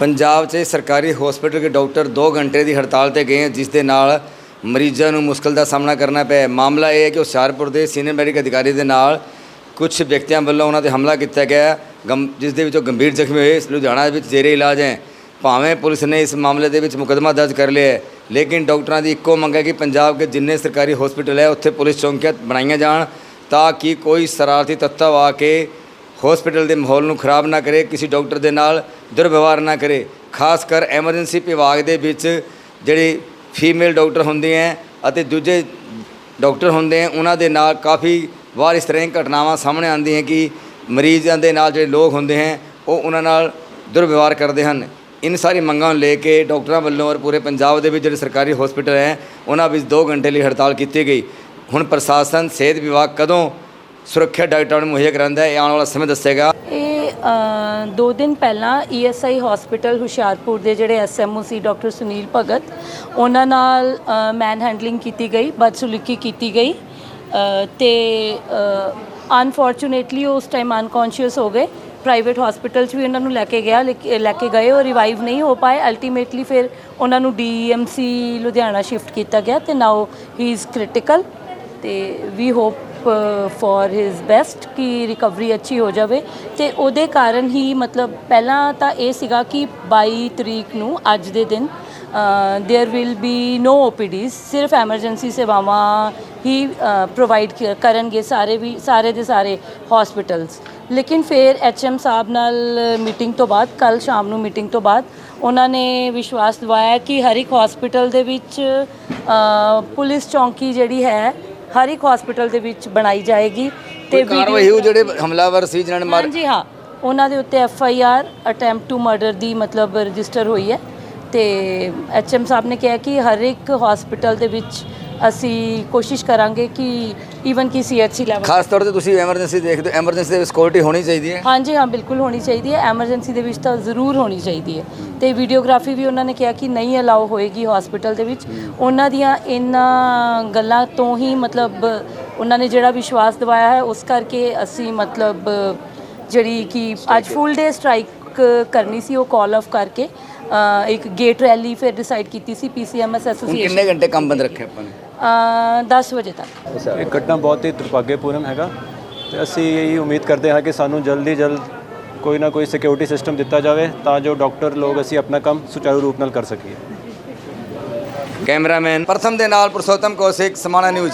ਪੰਜਾਬ 'ਚ ਸਰਕਾਰੀ ਹਸਪੀਟਲ ਦੇ ਡਾਕਟਰ 2 ਘੰਟੇ ਦੀ ਹੜਤਾਲ ਤੇ ਗਏ ਜਿਸ ਦੇ ਨਾਲ ਮਰੀਜ਼ਾਂ ਨੂੰ ਮੁਸ਼ਕਲ ਦਾ ਸਾਹਮਣਾ ਕਰਨਾ ਪਿਆ ਮਾਮਲਾ ਇਹ ਹੈ ਕਿ ਹੁਸ਼ਿਆਰਪੁਰ ਦੇ ਸੀਨੀਅਰ ਮੈਡੀਕਲ ਅਧਿਕਾਰੀ ਦੇ ਨਾਲ ਕੁਝ ਵਿਅਕਤੀਆਂ ਵੱਲੋਂ ਉਹਨਾਂ ਤੇ ਹਮਲਾ ਕੀਤਾ ਗਿਆ ਹੈ, ਜਿਸ ਦੇ ਵਿੱਚੋਂ ਗੰਭੀਰ ਜ਼ਖਮੀ ਹੋਏ ਲੁਧਿਆਣਾ ਵਿੱਚ ਜ਼ੇਰੇ ਇਲਾਜ ਹੈ। ਭਾਵੇਂ ਪੁਲਿਸ ਨੇ ਇਸ ਮਾਮਲੇ ਦੇ ਵਿੱਚ ਮੁਕੱਦਮਾ ਦਰਜ ਕਰ ਲਿਆ ਹੈ ਲੇਕਿਨ ਡਾਕਟਰਾਂ ਦੀ ਇੱਕੋ ਮੰਗ ਹੈ ਕਿ ਪੰਜਾਬ ਦੇ ਜਿੰਨੇ ਸਰਕਾਰੀ ਹਸਪੀਟਲ ਹੈ ਉੱਥੇ ਪੁਲਿਸ ਚੌਂਕੀਆਂ ਬਣਾਈਆਂ ਜਾਣ ਤਾਂ ਕਿ ਕੋਈ ਸ਼ਰਾਰਤੀ ਤੱਤਵ ਆ ਕੇ ਹਸਪੀਟਲ ਦੇ ਮਾਹੌਲ ਨੂੰ ਖਰਾਬ ਨਾ ਕਰੇ, ਕਿਸੇ ਡਾਕਟਰ ਦੇ ਨਾਲ ਦੁਰਵਿਵਹਾਰ ਨਾ ਕਰੇ। ਖਾਸ ਕਰ ਐਮਰਜੈਂਸੀ ਵਿਭਾਗ ਦੇ ਵਿੱਚ ਜਿਹੜੇ ਫੀਮੇਲ ਡਾਕਟਰ ਹੁੰਦੇ ਹੈ ਅਤੇ ਦੂਜੇ ਡਾਕਟਰ ਹੁੰਦੇ ਹੈ ਉਹਨਾਂ ਦੇ ਨਾਲ ਕਾਫੀ ਵਾਰ ਇਸ ਤਰ੍ਹਾਂ ਦੀਆਂ ਘਟਨਾਵਾਂ ਸਾਹਮਣੇ ਆਉਂਦੀਆਂ ਕਿ ਮਰੀਜ਼ਾਂ ਦੇ ਨਾਲ ਜਿਹੜੇ ਲੋਕ ਹੁੰਦੇ ਹੈ ਉਹ ਉਹਨਾਂ ਨਾਲ ਦੁਰਵਿਵਹਾਰ ਕਰਦੇ ਹਨ। ਇਨ ਸਾਰੀ ਮੰਗਾਂ ਨੂੰ ਲੈ ਕੇ ਡਾਕਟਰਾਂ ਵੱਲੋਂ ਔਰ ਪੂਰੇ ਪੰਜਾਬ ਦੇ ਵਿੱਚ ਜਿਹੜੇ ਸਰਕਾਰੀ ਹਸਪੀਟਲ ਹੈ ਉਹਨਾਂ ਵਿੱਚ 2 ਘੰਟੇ ਲਈ ਹੜਤਾਲ ਕੀਤੀ ਗਈ। ਹੁਣ ਪ੍ਰਸ਼ਾਸਨ, ਸਿਹਤ ਵਿਭਾਗ ਕਦੋਂ ਸੁਰੱਖਿਆ ਡਾਕਟਰਾਂ ਨੂੰ ਮੁਹੱਈਆ ਕਰਾਉਂਦਾ ਹੈ। ਇਹ ਆਉਣ ਵਾਲਾ ਸਮੇਂ ਦੱਸੇਗਾ। ਇਹ ਅ, ਦੋ ਦਿਨ ਪਹਿਲਾਂ ਈਐਸਆਈ ਹਸਪੀਟਲ ਹੁਸ਼ਿਆਰਪੁਰ ਦੇ ਜਿਹੜੇ ਐਸਐਮਓ ਸੀ ਡਾਕਟਰ ਸੁਨੀਲ ਭਗਤ ਉਹਨਾਂ ਨਾਲ ਮੈਨ ਹੈਂਡਲਿੰਗ ਕੀਤੀ ਗਈ ਬਦਸਲੂਕੀ ਕੀਤੀ ਗਈ ਅ, ਤੇ ਅਨਫੋਰਚੂਨੇਟਲੀ ਉਸ ਟਾਈਮ ਅਨਕੌਂਸ਼ੀਅਸ ਹੋ ਗਏ। ਪ੍ਰਾਈਵੇਟ ਹਸਪੀਟਲ 'ਚ ਵੀ ਉਹਨਾਂ ਨੂੰ ਲੈ ਕੇ ਗਿਆ ਲੇਕਿ ਲੈ ਕੇ ਗਏ ਉਹ ਰਿਵਾਈਵ ਨਹੀਂ ਹੋ ਪਾਏ। ਅਲਟੀਮੇਟਲੀ ਫਿਰ ਉਹਨਾਂ ਨੂੰ ਡੀਐਮਸੀ ਲੁਧਿਆਣਾ ਸ਼ਿਫਟ ਕੀਤਾ ਗਿਆ ਤੇ ਨਾਓ ਹੀ ਇਜ਼ ਕ੍ਰਿਟੀਕਲ ਤੇ we hope hope for his best ਕਿ ਰਿਕਵਰੀ ਅੱਛੀ ਹੋ ਜਾਵੇ। ਤੇ ਉਹਦੇ ਕਾਰਨ ਹੀ ਮਤਲਬ ਪਹਿਲਾਂ ਤਾਂ ਇਹ ਸੀਗਾ ਕਿ 22 ਤਰੀਕ ਨੂੰ ਅੱਜ ਦੇ ਦਿਨ there will be no OPDs ਸਿਰਫ ਐਮਰਜੈਂਸੀ ਸੇਵਾਵਾਂ ਹੀ ਪ੍ਰੋਵਾਈਡ ਕਰਨਗੇ ਸਾਰੇ ਵੀ, ਸਾਰੇ ਦੇ ਸਾਰੇ ਹਸਪੀਟਲਸ ਲੇਕਿਨ ਫਿਰ ਐਚਐਮ ਸਾਹਿਬ ਨਾਲ ਮੀਟਿੰਗ ਤੋਂ ਬਾਅਦ ਕੱਲ ਸ਼ਾਮ ਨੂੰ ਮੀਟਿੰਗ ਤੋਂ ਬਾਅਦ, ਉਹਨਾਂ ਨੇ ਵਿਸ਼ਵਾਸ ਦਿਵਾਇਆ ਕਿ ਹਰ ਇੱਕ ਹਸਪੀਟਲ ਦੇ ਵਿੱਚ ਪੁਲਿਸ ਚੌਂਕੀ ਜਿਹੜੀ ਹੈ ਹਰ ਇੱਕ ਹਸਪੀਟਲ ਦੇ ਵਿੱਚ ਬਣਾਈ ਜਾਏਗੀ ਤੇ ਕਾਰਵਾਈ ਹੋਊ ਜਿਹੜੇ ਹਮਲਾਵਰ ਸੀ ਜਿਨ੍ਹਾਂ ਨੇ ਮਾਰ ਹਾਂਜੀ ਹਾਂ। ਉਹਨਾਂ ਦੇ ਉੱਤੇ F I R attempt to murder ਦੀ ਮਤਲਬ ਰਜਿਸਟਰ ਹੋਈ ਹੈ ਤੇ ਐਚਐਮ ਸਾਹਿਬ ਨੇ ਕਿਹਾ ਕਿ ਹਰ ਇੱਕ ਹਸਪੀਟਲ ਦੇ ਵਿੱਚ ਅਸੀਂ ਕੋਸ਼ਿਸ਼ ਕਰਾਂਗੇ ਕਿ ਈਵਨ ਕਿ ਸੀਐਚਸੀ ਲੈਵਲ ਖਾਸ ਤੌਰ ਤੇ ਤੁਸੀਂ ਐਮਰਜੈਂਸੀ ਦੇਖਦੇ ਹੋ ਐਮਰਜੈਂਸੀ ਦੇ ਵਿੱਚ ਸਿਕਿਉਰਿਟੀ ਹੋਣੀ ਚਾਹੀਦੀ ਹੈ ਹਾਂਜੀ ਹਾਂ ਬਿਲਕੁਲ ਹੋਣੀ ਚਾਹੀਦੀ ਹੈ ਐਮਰਜੈਂਸੀ ਦੇ ਵਿੱਚ ਤਾਂ ਜ਼ਰੂਰ ਹੋਣੀ ਚਾਹੀਦੀ ਹੈ ਤੇ ਵੀਡੀਓਗ੍ਰਾਫੀ ਵੀ ਉਹਨਾਂ ਨੇ ਕਿਹਾ ਕਿ ਨਹੀਂ ਅਲਾਉ ਹੋਏਗੀ ਹਸਪੀਟਲ ਦੇ ਵਿੱਚ। ਉਹਨਾਂ ਦੀਆਂ ਇਹਨਾਂ ਗੱਲਾਂ ਤੋਂ ਹੀ ਮਤਲਬ ਉਹਨਾਂ ਨੇ ਜਿਹੜਾ ਵਿਸ਼ਵਾਸ ਦਿਵਾਇਆ ਹੈ ਉਸ ਕਰਕੇ ਅਸੀਂ ਮਤਲਬ ਜਿਹੜੀ ਕਿ ਅੱਜ ਫੁੱਲ ਡੇ ਸਟ੍ਰਾਈਕ ਕਰਨੀ ਸੀ ਉਹ ਕਾਲ ਆਫ ਕਰਕੇ ਅ, ਇੱਕ ਗੇਟ ਰੈਲੀ ਫਿਰ ਡਿਸਾਈਡ ਕੀਤੀ ਸੀ ਪੀਸੀਐਮਐਸ ਹੁਣ ਐਸੋਸੀਏਸ਼ਨ ਕਿੰਨੇ ਘੰਟੇ ਕੰਮ ਬੰਦ ਰੱਖਿਆ ਆਪਾਂ ਨੇ? 10 ਵਜੇ ਤੱਕ। ਇਹ ਘਟਨਾ ਬਹੁਤ ਹੀ ਦੁਰਭਾਗਯਪੂਰਨ ਹੈਗਾ। ਤੇ ਅਸੀਂ ਇਹ ਉਮੀਦ ਕਰਦੇ ਹਾਂ ਕਿ ਸਾਨੂੰ ਜਲਦੀ ਜਲਦ ਕੋਈ ਨਾ ਕੋਈ ਸਿਕਿਉਰਿਟੀ ਸਿਸਟਮ ਦਿੱਤਾ ਜਾਵੇ ਤਾਂ ਜੋ ਡਾਕਟਰ ਲੋਕ ਅਸੀਂ ਆਪਣਾ ਕੰਮ ਸੁਚਾਰੂ ਰੂਪ ਨਾਲ ਕਰ ਸਕੀਏ। ਕੈਮਰਾਮੈਨ ਪ੍ਰਥਮ ਦੇ ਨਾਲ ਪੁਰਸ਼ੋਤਮ ਕੌਸ਼ਿਕ ਸਮਾਣਾ ਨਿਊਜ਼।